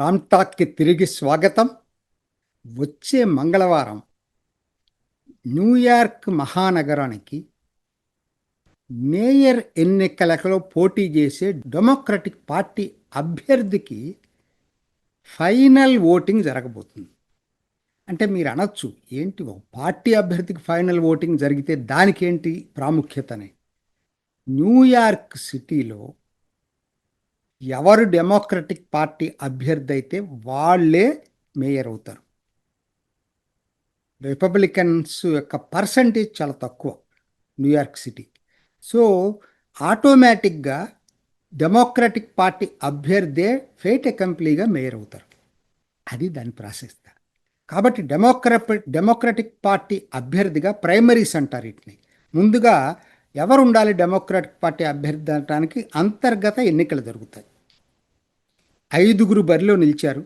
రామ్ టాక్కి తిరిగి స్వాగతం. వచ్చే మంగళవారం న్యూయార్క్ మహానగరానికి మేయర్ ఎన్నికలలో పోటీ చేసే డెమోక్రటిక్ పార్టీ అభ్యర్థికి ఫైనల్ ఓటింగ్ జరగబోతుంది. అంటే మీరు అనొచ్చు ఏంటి ఒక పార్టీ అభ్యర్థికి ఫైనల్ ఓటింగ్ జరిగితే దానికేంటి ప్రాముఖ్యతని? న్యూయార్క్ సిటీలో ఎవరు డెమోక్రటిక్ పార్టీ అభ్యర్థి అయితే వాళ్ళే మేయర్ అవుతారు. రిపబ్లికన్స్ యొక్క పర్సంటేజ్ చాలా తక్కువ న్యూయార్క్ సిటీ సో ఆటోమేటిక్గా డెమోక్రటిక్ పార్టీ అభ్యర్థే ఫేట్ అకంప్లీగా మేయర్ అవుతారు. అది దాని ప్రాసెస్ కాబట్టి డెమోక్ర డెమోక్రటిక్ పార్టీ అభ్యర్థిగా ప్రైమరీస్ అంటారు వీటిని. ముందుగా ఎవరు ఉండాలి డెమోక్రటిక్ పార్టీ అభ్యర్థి అనడానికి అంతర్గత ఎన్నికలు జరుగుతాయి. ఐదుగురు బరిలో నిలిచారు.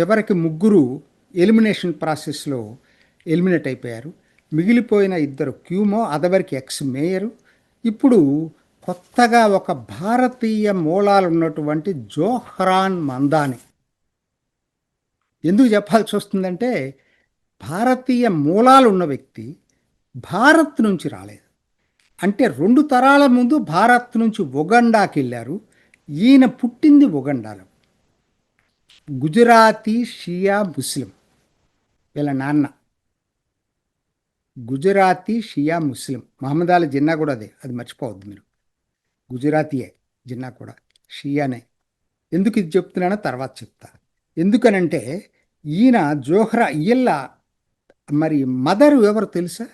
చివరికి ముగ్గురు ఎలిమినేషన్ ప్రాసెస్లో ఎలిమినేట్ అయిపోయారు. మిగిలిపోయిన ఇద్దరు క్యూమో అదవరికి ఎక్స్ మేయరు. ఇప్పుడు కొత్తగా ఒక భారతీయ మూలాలు ఉన్నటువంటి జోహ్రాన్ మందాని. ఎందుకు చెప్పాల్సి వస్తుందంటే భారతీయ మూలాలు ఉన్న వ్యక్తి భారత్ నుంచి రాలేదు. అంటే రెండు తరాల ముందు భారత్ నుంచి ఉగండాకి వెళ్ళారు ఈయన పుట్టింది ఉగండాలో. గుజరాతీ షియా ముస్లిం. వీళ్ళ నాన్న. గుజరాతీ షియా ముస్లిం. మహమ్మద్ అలీ జిన్నా కూడా అదే. అది మర్చిపోవద్దు మీరు. గుజరాతీయే జిన్నా కూడా. షియానే. ఎందుకు ఇది చెప్తున్నానో తర్వాత చెప్తా. ఎందుకనంటే ఈయన జోహ్రా ఈయల్ల మరి మదర్ ఎవరు తెలుసా?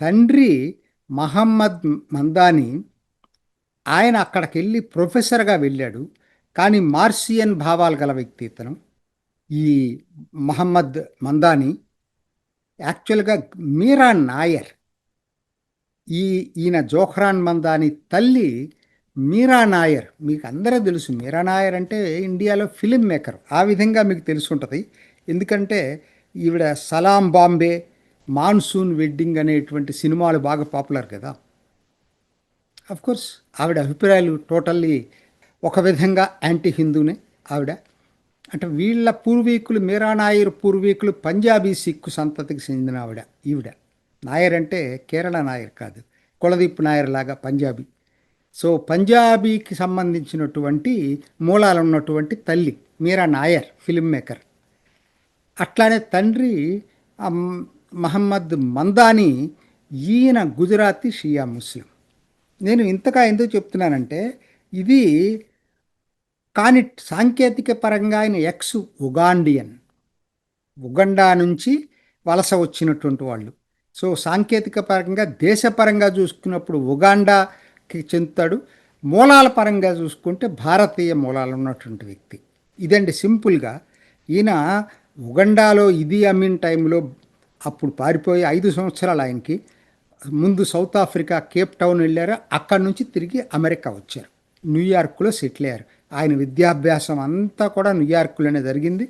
తండ్రి మహమ్మద్ మందాని. ఆయన అక్కడికి వెళ్ళి ప్రొఫెసర్గా వెళ్ళాడు. కానీ మార్సియన్ భావాలు గల వ్యక్తి ఇతను. ఈ మహమ్మద్ మందాని యాక్చువల్గా మీరా నాయర్. ఈ ఈయన జోహ్రాన్ మందాని తల్లి మీరా నాయర్. మీకు అందరూ తెలుసు మీరా నాయర్ అంటే ఇండియాలో ఫిలిం మేకర్. ఆ విధంగా మీకు తెలుసుంటుంది ఎందుకంటే ఈవిడ సలాం బాంబే మాన్సూన్ వెడ్డింగ్ అనేటువంటి సినిమాలు బాగా పాపులర్ కదా. కోర్స్ ఆవిడ అభిప్రాయాలు టోటల్లీ ఒక విధంగా యాంటీ హిందూనే ఆవిడ. అంటే వీళ్ళ పూర్వీకులు మీరా నాయర్ పూర్వీకులు పంజాబీ సిక్కు సంతతికి చెందిన ఆవిడ ఈవిడ. నాయర్ అంటే కేరళ నాయర్ కాదు కులదీప్ నాయర్ లాగా పంజాబీ. సో పంజాబీకి సంబంధించినటువంటి మూలాలు ఉన్నటువంటి తల్లి మీరా నాయర్ ఫిల్మ్ మేకర్ అట్లానే తండ్రి మహమ్మద్ మందాని ఈయన గుజరాతీ షియా ముస్లిం. నేను ఇంతగా ఎందుకు చెప్తున్నానంటే ఇది కానీ సాంకేతిక పరంగా ఆయన ఎక్స్ ఉగాండియన్. ఉగండా నుంచి వలస వచ్చినటువంటి వాళ్ళు. సో సాంకేతిక పరంగా దేశపరంగా చూసుకున్నప్పుడు ఉగాండాకి చెందుతాడు. మూలాల పరంగా చూసుకుంటే భారతీయ మూలాలు ఉన్నటువంటి వ్యక్తి. ఇదండి సింపుల్గా ఈయన ఉగండాలో ఇది అమీన్ టైంలో అప్పుడు పారిపోయి ఐదు సంవత్సరాలు ఆయనకి. ముందు సౌత్ ఆఫ్రికా కేప్ టౌన్ వెళ్ళారు. అక్కడి నుంచి తిరిగి అమెరికా వచ్చారు. న్యూయార్క్లో సెటిల్ అయ్యారు. ఆయన విద్యాభ్యాసం అంతా కూడా న్యూయార్క్లోనే జరిగింది.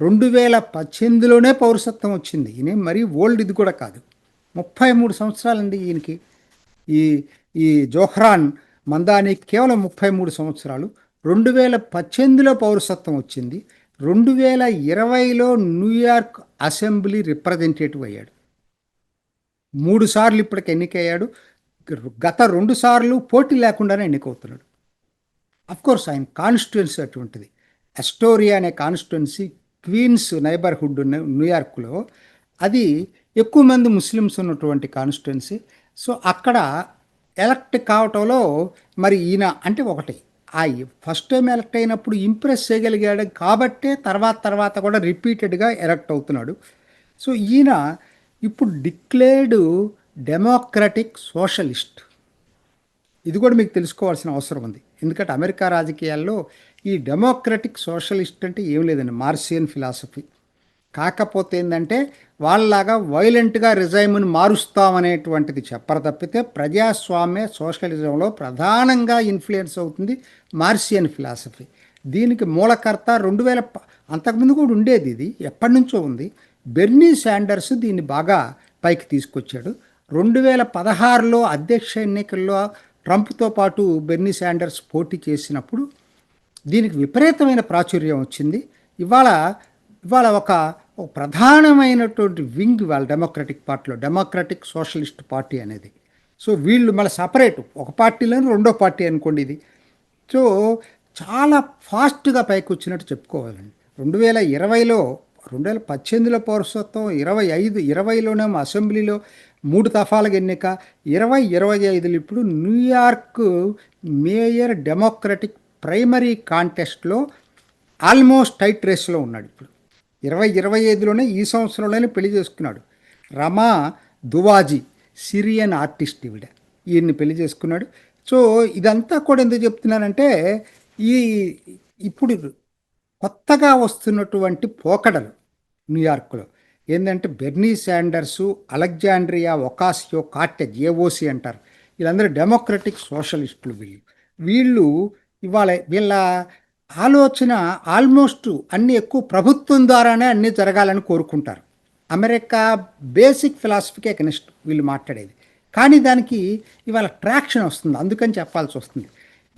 రెండు వేల పద్దెనిమిదిలోనే పౌరసత్వం వచ్చింది. ఈయన మరీ ఓల్డ్ ఇది కూడా కాదు. ముప్పై మూడు సంవత్సరాలండి ఈయనకి. ఈ ఈ జోహ్రాన్ మందాని కేవలం ముప్పై మూడు సంవత్సరాలు. రెండు వేల పద్దెనిమిదిలో పౌరసత్వం వచ్చింది. రెండు వేల ఇరవైలో న్యూయార్క్ అసెంబ్లీ రిప్రజెంటేటివ్ అయ్యాడు. మూడు సార్లు ఇప్పటికి ఎన్నికయ్యాడు. గత రెండు సార్లు పోటీ లేకుండానే ఎన్నికవుతున్నాడు. కోర్స్ ఆయన కాన్స్టిట్యున్సీ అటువంటిది. అస్టోరియా అనే కాన్స్టిట్యున్సీ క్వీన్స్ నైబర్హుడ్ న్యూయార్క్లో అది ఎక్కువ మంది ముస్లిమ్స్ ఉన్నటువంటి కాన్స్టిట్యున్సీ సో అక్కడ ఎలక్ట్ కావటంలో మరి ఈయన అంటే ఒకటి. ఆ ఫస్ట్ టైం ఎలక్ట్ అయినప్పుడు ఇంప్రెస్ చేయగలిగాడు కాబట్టే తర్వాత తర్వాత కూడా రిపీటెడ్గా ఎలక్ట్ అవుతున్నాడు. సో ఈయన ఇప్పుడు డిక్లేర్డ్ డెమోక్రటిక్ సోషలిస్ట్ ఇది కూడా మీకు తెలుసుకోవాల్సిన అవసరం ఉంది. ఎందుకంటే అమెరికా రాజకీయాల్లో ఈ డెమోక్రటిక్ సోషలిస్ట్ అంటే ఏం లేదండి మార్సియన్ ఫిలాసఫీ. కాకపోతే ఏంటంటే వాళ్ళలాగా వైలెంట్గా రిజైమ్ని మారుస్తామనేటువంటిది చెప్పరు తప్పితే ప్రజాస్వామ్య సోషలిజంలో ప్రధానంగా ఇన్ఫ్లుయెన్స్ అవుతుంది మార్సియన్ ఫిలాసఫీ. దీనికి మూలకర్త రెండు వేల అంతకుముందు కూడా ఉండేది ఇది ఎప్పటి నుంచో ఉంది. బెర్నీ శాండర్స్ దీన్ని బాగా పైకి తీసుకొచ్చాడు. రెండు వేల పదహారులో అధ్యక్ష ఎన్నికల్లో ట్రంప్తో పాటు బెర్నీ శాండర్స్ పోటీ చేసినప్పుడు దీనికి విపరీతమైన ప్రాచుర్యం వచ్చింది. ఇవాళ ఇవాళ ఒక ప్రధానమైనటువంటి వింగ్ వాళ్ళ డెమోక్రటిక్ పార్టీలో డెమోక్రటిక్ సోషలిస్ట్ పార్టీ అనేది. సో వీళ్ళు మళ్ళీ సపరేట్ ఒక పార్టీలోనే రెండో పార్టీ అనుకోండి ఇది. సో చాలా ఫాస్ట్గా పైకి వచ్చినట్టు చెప్పుకోవాలండి. రెండు వేల ఇరవైలో రెండు వేల పద్దెనిమిదిలో పౌరసత్వం ఇరవై ఐదు ఇరవైలోనేమో అసెంబ్లీలో మూడు దఫాలుగా ఎన్నిక. ఇరవై ఇరవై ఐదులు ఇప్పుడు New York mayor democratic primary కాంటెస్ట్లో almost tight రేస్లో ఉన్నాడు ఇప్పుడు. ఇరవై ఇరవై ఐదులోనే ఈ సంవత్సరంలోనే పెళ్ళి చేసుకున్నాడు. రమా దువాజీ సిరియన్ ఆర్టిస్ట్ ఈవిడ. ఈయన్ని పెళ్ళి చేసుకున్నాడు. సో ఇదంతా కూడా ఎందుకు చెప్తున్నానంటే ఈ ఇప్పుడు కొత్తగా వస్తున్నటువంటి పోకడలు న్యూయార్క్లో ఏంటంటే Bernie Sanders Alexandria Ocasio Cortez AOC అంటారు. వీళ్ళందరూ డెమోక్రటిక్ సోషలిస్టులు వీళ్ళు. వీళ్ళు ఇవాళ వీళ్ళ ఆలోచన ఆల్మోస్ట్ అన్ని ఎక్కువ ప్రభుత్వం ద్వారానే అన్నీ జరగాలని కోరుకుంటారు. అమెరికా బేసిక్ ఫిలాసఫీకే కనిష్ట వీళ్ళు మాట్లాడేది. కానీ దానికి ఇవాళ ట్రాక్షన్ వస్తుంది. అందుకని చెప్పాల్సి వస్తుంది.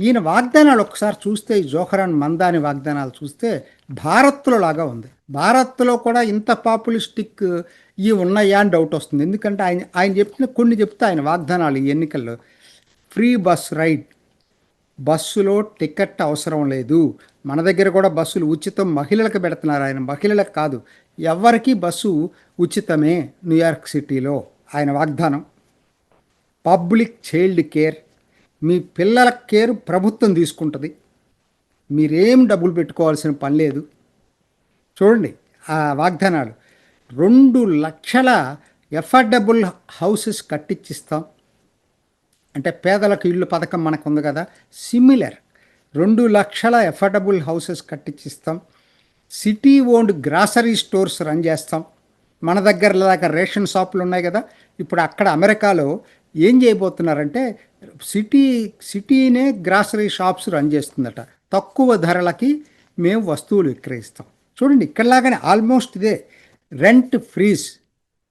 ఈయన వాగ్దానాలు ఒకసారి చూస్తే జోహరాన్ మందాని వాగ్దానాలు చూస్తే భారత్లో లాగా ఉంది. భారత్లో కూడా ఇంత పాపులిస్టిక్ ఈ ఉన్నాయా అని డౌట్ వస్తుంది. ఎందుకంటే ఆయన ఆయన చెప్పిన కొన్ని చెప్తే ఆయన వాగ్దానాలు ఈ ఎన్నికల్లో ఫ్రీ బస్ రైడ్ బస్సులో టికెట్ అవసరం లేదు. మన దగ్గర కూడా బస్సులు ఉచితం మహిళలకు పెడుతున్నారు. ఆయన మహిళలకు కాదు ఎవరికి బస్సు ఉచితమే న్యూయార్క్ సిటీలో. ఆయన వాగ్దానం. పబ్లిక్ చైల్డ్ కేర్ మీ పిల్లల కేర్ ప్రభుత్వం తీసుకుంటుంది. మీరేం డబ్బులు పెట్టుకోవాల్సిన పని లేదు. చూడండి ఆ వాగ్దానాలు. రెండు లక్షల ఎఫర్డబుల్ హౌసెస్ కట్టించిస్తాం అంటే పేదలకు ఇళ్ళు పథకం మనకు ఉంది కదా. సిమిలర్. రెండు లక్షల affordable houses కట్టించిస్తాం city owned grocery stores run చేస్తాం. మన దగ్గర దాకా రేషన్ షాపులు ఉన్నాయి కదా. ఇప్పుడు అక్కడ అమెరికాలో ఏం చేయబోతున్నారంటే సిటీ సిటీనే గ్రాసరీ షాప్స్ రన్ చేస్తుందట. తక్కువ ధరలకి మేము వస్తువులు విక్రయిస్తాం. చూడండి ఇక్కడలాగానే ఆల్మోస్ట్ ఇదే. Rent freeze.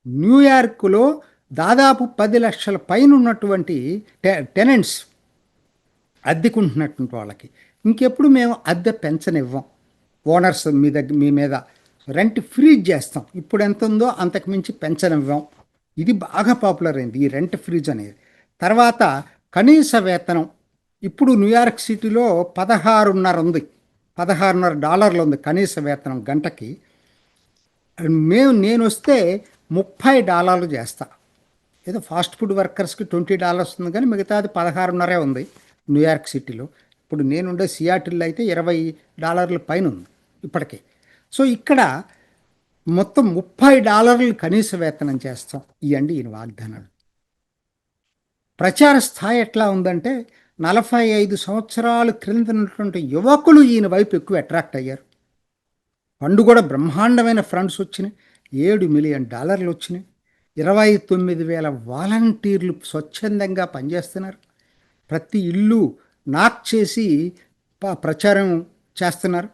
న్యూయార్క్లో దాదాపు పది లక్షల పైన ఉన్నటువంటి టె టెనెంట్స్ అద్దెకుంటున్నటువంటి వాళ్ళకి. ఇంకెప్పుడు మేము అద్దె పెంచనివ్వం. ఓనర్స్ మీ దగ్గర మీ మీద రెంట్ ఫ్రీజ్ చేస్తాం. ఇప్పుడు ఎంత ఉందో అంతకుమించి పెంచనివ్వం. ఇది బాగా పాపులర్ అయింది ఈ రెంట్ ఫ్రీజ్ అనేది. తర్వాత కనీస వేతనం. ఇప్పుడు న్యూయార్క్ సిటీలో పదహారున్నర ఉంది. పదహారున్నర డాలర్లు ఉంది కనీస వేతనం గంటకి. మేము నేను వస్తే ముప్పై డాలర్లు చేస్తా. ఏదో ఫాస్ట్ ఫుడ్ వర్కర్స్కి ట్వంటీ డాలర్స్ ఉంది కానీ మిగతాది పదహారున్నరే ఉంది న్యూయార్క్ సిటీలో. ఇప్పుడు నేనుండే సియాటిల్ అయితే ఇరవై డాలర్ల పైన ఉంది ఇప్పటికే. సో ఇక్కడ మొత్తం ముప్పై డాలర్లు కనీస వేతనం చేస్తాం. ఇవ్వండి ఈయన వాగ్దానాలు. ప్రచార స్థాయి ఎట్లా ఉందంటే నలభై ఐదు సంవత్సరాలు క్రింద ఉన్నటువంటి యువకులు ఈయన వైపు ఎక్కువ అట్రాక్ట్ అయ్యారు. పండు కూడా బ్రహ్మాండమైన ఫండ్స్ వచ్చినాయి. ఏడు మిలియన్ డాలర్లు వచ్చినాయి. ఇరవై తొమ్మిది వేల వాలంటీర్లు స్వచ్ఛందంగా పనిచేస్తున్నారు. ప్రతి ఇల్లు నాక్ చేసి ప్రచారం చేస్తున్నారు.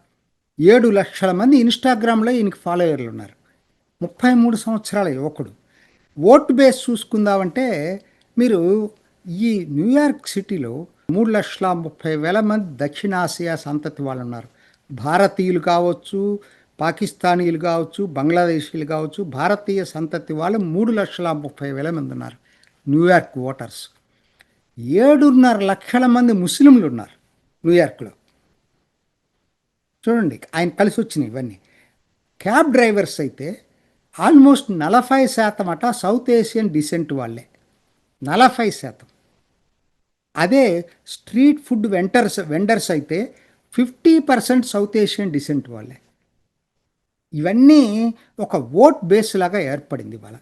ఏడు లక్షల మంది ఇన్స్టాగ్రామ్లో ఈయనకి ఫాలోయర్లు ఉన్నారు. ముప్పై మూడు సంవత్సరాల యువకుడు. ఓట్ బేస్ చూసుకుందామంటే మీరు ఈ న్యూయార్క్ సిటీలో మూడు లక్షల ముప్పై వేల మంది దక్షిణాసియా సంతతి వాళ్ళు ఉన్నారు భారతీయులు కావచ్చు పాకిస్తానీయులు కావచ్చు బంగ్లాదేశీయులు కావచ్చు భారతీయ సంతతి వాళ్ళు మూడు లక్షల ముప్పై వేల మంది ఉన్నారు. New York voters. ఏడున్నర లక్షల మంది ముస్లింలు ఉన్నారు న్యూయార్క్లో చూడండి ఆయన కలిసి వచ్చినాయి ఇవన్నీ. క్యాబ్ డ్రైవర్స్ అయితే ఆల్మోస్ట్ నలభై శాతం అట సౌత్ ఏషియన్ డిసెంట్ వాళ్ళే. నలభై శాతం. అదే స్ట్రీట్ ఫుడ్ వెంటర్స్ వెండర్స్ అయితే fifty percent south Asian descent వాళ్ళే. ఇవన్నీ ఒక ఓట్ బేస్ లాగా ఏర్పడింది వాళ్ళ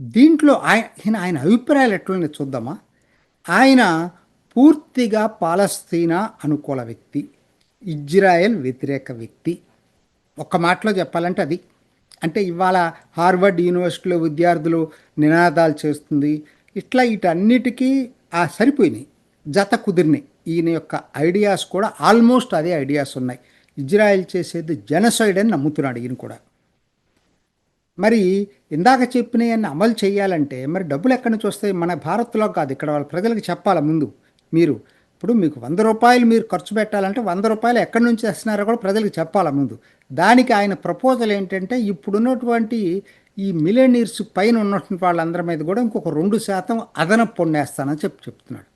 దీంట్లో ఆయన ఆయన అభిప్రాయాలు ఎట్లున్నాయి చూద్దామా? ఆయన పూర్తిగా పాలస్తీనా అనుకూల వ్యక్తి ఇజ్రాయెల్ వ్యతిరేక వ్యక్తి. ఒక్క మాటలో చెప్పాలంటే అది. అంటే ఇవాళ హార్వర్డ్ యూనివర్సిటీలో విద్యార్థులు నినాదాలు చేస్తుంది. ఇట్లా వీటన్నిటికీ ఆ సరిపోయినాయి. జత కుదిరినాయి. ఈయన యొక్క ఐడియాస్ కూడా ఆల్మోస్ట్ అదే ఐడియాస్ ఉన్నాయి. ఇజ్రాయెల్ చేసేది జనసైడ్ అని నమ్ముతున్నాడు ఈయన కూడా. మరి ఇందాక చెప్పినవన్నీ అమలు చేయాలంటే మరి డబ్బులు ఎక్కడి నుంచి వస్తాయి? మన భారత్లో కాదు. ఇక్కడ వాళ్ళ ప్రజలకు చెప్పాలి ముందు. మీరు ఇప్పుడు మీకు వంద రూపాయలు మీరు ఖర్చు పెట్టాలంటే వంద రూపాయలు ఎక్కడి నుంచి వస్తున్నారో కూడా ప్రజలకు చెప్పాలి ముందు. దానికి ఆయన ప్రపోజల్ ఏంటంటే ఇప్పుడున్నటువంటి ఈ మిలేనియర్స్ పైన ఉన్నటువంటి వాళ్ళందరి మీద కూడా ఇంకొక రెండు శాతం అదనపు పొండేస్తానని చెప్పి చెప్తున్నాడు.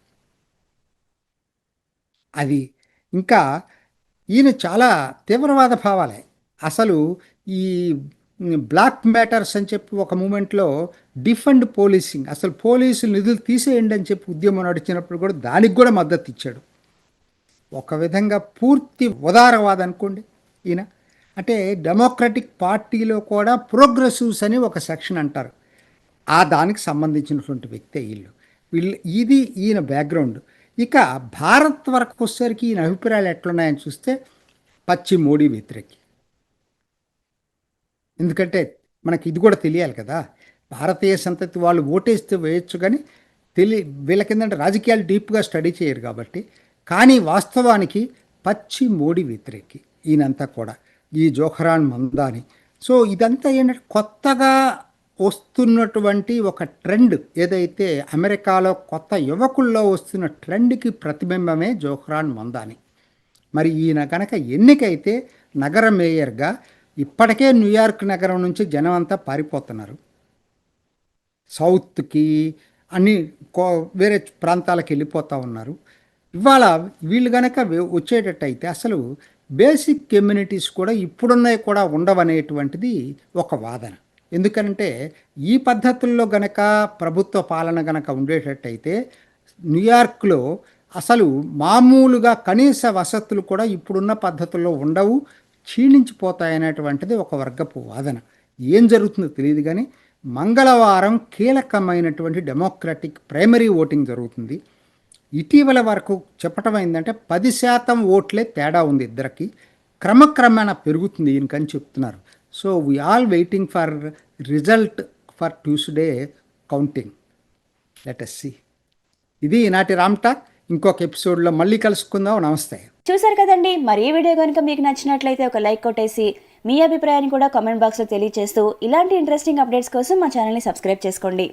అది ఇంకా ఈయన చాలా తీవ్రవాద భావాలే. అసలు ఈ బ్లాక్ మ్యాటర్స్ అని చెప్పి ఒక మూమెంట్లో డిఫండ్ పోలీసింగ్ అసలు పోలీసులు నిధులు తీసేయండి అని చెప్పి ఉద్యమం నడిచినప్పుడు కూడా దానికి కూడా మద్దతు ఇచ్చాడు. ఒక విధంగా పూర్తి ఉదారవాద అనుకోండి ఈయన. అంటే డెమోక్రటిక్ పార్టీలో కూడా ప్రోగ్రెసివ్స్ అని ఒక సెక్షన్ అంటారు. ఆ దానికి సంబంధించినటువంటి వ్యక్తే వీళ్ళు వీళ్ళు ఇది ఈయన బ్యాక్గ్రౌండ్ ఇక భారత్ వరకు వచ్చేసరికి ఈయన అభిప్రాయాలు ఎట్లున్నాయని చూస్తే పచ్చి మోడీ వ్యతిరేకి. ఎందుకంటే మనకి ఇది కూడా తెలియాలి కదా. భారతీయ సంతతి వాళ్ళు ఓటేస్తే వేయొచ్చు కానీ తెలి వీళ్ళకిందంటే రాజకీయాలు డీప్గా స్టడీ చేయరు కాబట్టి. కానీ వాస్తవానికి పచ్చి మోడీ వ్యతిరేకి ఈయనంతా కూడా. ఈ జోహరాన్ మందాని. సో ఇదంతా ఏంటంటే కొత్తగా వస్తున్నటువంటి ఒక ట్రెండ్. ఏదైతే అమెరికాలో కొత్త యువకుల్లో వస్తున్న ట్రెండ్కి ప్రతిబింబమే జోహ్రాన్ మందాని. మరి ఈయన కనుక ఎన్నికైతే నగర మేయర్గా ఇప్పటికే న్యూయార్క్ నగరం నుంచి జనం అంతా పారిపోతున్నారు. సౌత్కి అన్ని కో వేరే ప్రాంతాలకు వెళ్ళిపోతూ ఉన్నారు. ఇవాళ వీళ్ళు కనుక వచ్చేటట్టయితే అసలు బేసిక్ కమ్యూనిటీస్ కూడా ఇప్పుడున్నవి కూడా ఉండవనేటువంటిది ఒక వాదన. ఎందుకంటే ఈ పద్ధతుల్లో గనక ప్రభుత్వ పాలన గనక ఉండేటట్టయితే న్యూయార్క్లో అసలు మామూలుగా కనీస వసతులు కూడా ఇప్పుడున్న పద్ధతుల్లో ఉండవు క్షీణించిపోతాయనేటువంటిది ఒక వర్గపు వాదన. ఏం జరుగుతుందో తెలియదు కానీ మంగళవారం కీలకమైనటువంటి డెమోక్రటిక్ ప్రైమరీ ఓటింగ్ జరుగుతుంది. ఇటీవల వరకు చెప్పటం ఏంటంటే పది శాతం ఓట్లే తేడా ఉంది ఇద్దరికి. క్రమక్రమేణా పెరుగుతుంది ఈయనకని చెప్తున్నారు. So we all waiting for result for Tuesday counting let's see ఇది ఈనాటి రామ్ టాక్. ఇంకొక ఎపిసోడ్లో మళ్ళీ కలుసుకుందాం. నమస్తే. చూసారు కదండి. మరి ఈ వీడియో కనుక మీకు నచ్చినట్లయితే ఒక లైక్ కొట్టేసి మీ అభిప్రాయాన్ని కూడా కామెంట్ బాక్స్లో తెలియజేస్తూ ఇలాంటి ఇంట్రెస్టింగ్ అప్డేట్స్ కోసం మా ఛానల్ని సబ్స్క్రైబ్ చేసుకోండి.